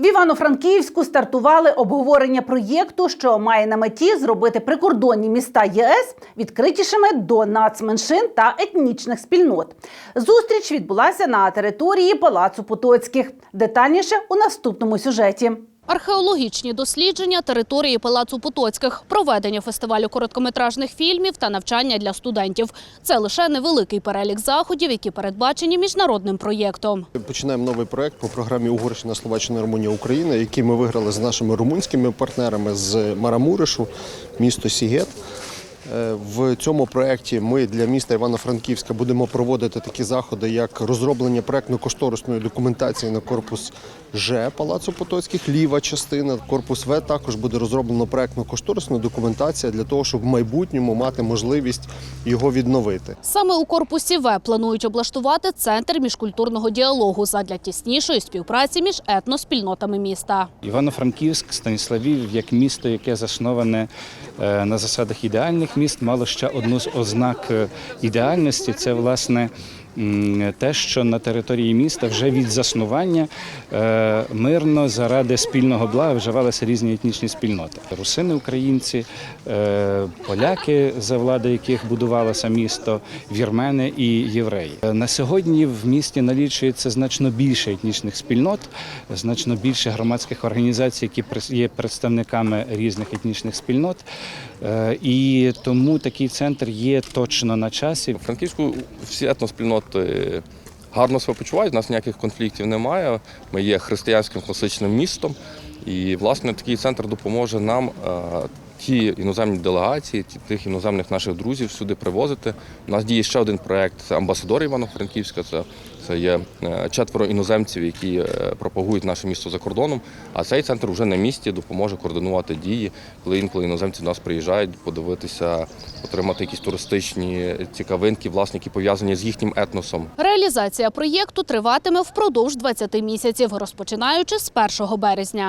В Івано-Франківську стартували обговорення проєкту, що має на меті зробити прикордонні міста ЄС відкритішими до нацменшин та етнічних спільнот. Зустріч відбулася на території Палацу Потоцьких. Детальніше у наступному сюжеті. Археологічні дослідження території Палацу Потоцьких, проведення фестивалю короткометражних фільмів та навчання для студентів. Це лише невеликий перелік заходів, які передбачені міжнародним проєктом. Починаємо новий проект по програмі Угорщина, Словаччина, Румунія, Україна, який ми виграли з нашими румунськими партнерами з Марамуришу, місто Сігет. В цьому проєкті ми для міста Івано-Франківська будемо проводити такі заходи, як розроблення проєктно-кошторисної документації на корпус Ж Палацу Потоцьких, ліва частина, корпус В також буде розроблено проєктно-кошторисна документація для того, щоб в майбутньому мати можливість його відновити. Саме у корпусі В планують облаштувати центр міжкультурного діалогу задля тіснішої співпраці між етноспільнотами міста. Івано-Франківськ, Станіславів, як місто, яке засноване е, на засадах ідеальних міст, мало ще одну з ознак е, ідеальності. Це власне те, що на території міста вже від заснування е, мирно заради спільного блага вживалися різні етнічні спільноти: русини, українці, е, поляки, за влади яких будувалося місто, вірмени і євреї. Е, На сьогодні в місті налічується значно більше етнічних спільнот, значно більше громадських організацій, які є представниками різних етнічних спільнот. І тому такий центр є точно на часі. Франківську всі етноспільноти гарно себе почувають, у нас ніяких конфліктів немає. Ми є християнським класичним містом. І, власне, такий центр допоможе нам е, ті іноземні делегації, ті- тих іноземних наших друзів сюди привозити. У нас діє ще один проєкт це амбасадори Івано-Франківська. Це, це є е, четверо іноземців, які е, пропагують наше місто за кордоном. А цей центр вже на місці допоможе координувати дії, коли інколи іноземці до нас приїжджають, подивитися, отримати якісь туристичні цікавинки, власне, які пов'язані з їхнім етносом. Реалізація проєкту триватиме впродовж 20 місяців, розпочинаючи з 1 березня.